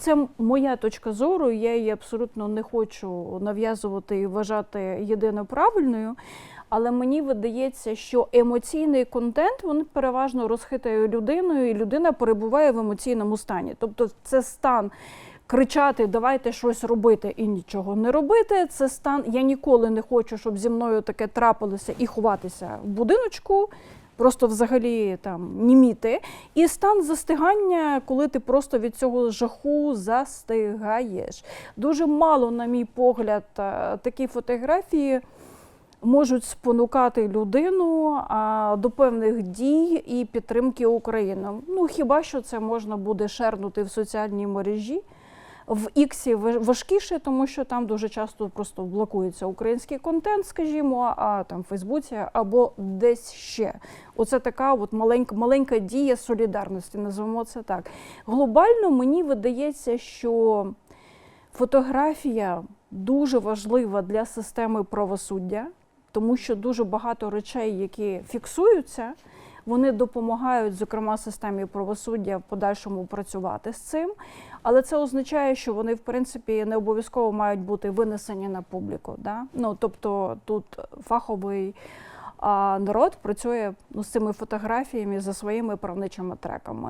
це моя точка зору. Я її абсолютно не хочу нав'язувати і вважати єдино правильною. Але мені видається, що емоційний контент він переважно розхитує людиною, і людина перебуває в емоційному стані. Тобто, це стан кричати Давайте щось робити і нічого не робити. Це стан Я ніколи не хочу, щоб зі мною таке трапилося і ховатися в будиночку. Просто взагалі там німіти. І стан застигання, коли ти просто від цього жаху застигаєш. Дуже мало, на мій погляд, е, такі фотографії можуть спонукати людину а, до певних дій і підтримки України. Ну хіба що це можна буде шернути в соціальній мережі? В Іксі важкіше, тому що там дуже часто просто блокується український контент, скажімо, а там в Фейсбуці або десь ще. Оце така от маленька, маленька дія солідарності, називаємо це так. Глобально мені видається, що фотографія дуже важлива для системи правосуддя, тому що дуже багато речей, які фіксуються, вони допомагають, зокрема, системі правосуддя в подальшому працювати з цим. Але це означає, що вони, в принципі, не обов'язково мають бути винесені на публіку. Да? Ну, тобто тут фаховий а, народ працює ну, з цими фотографіями за своїми правничими треками.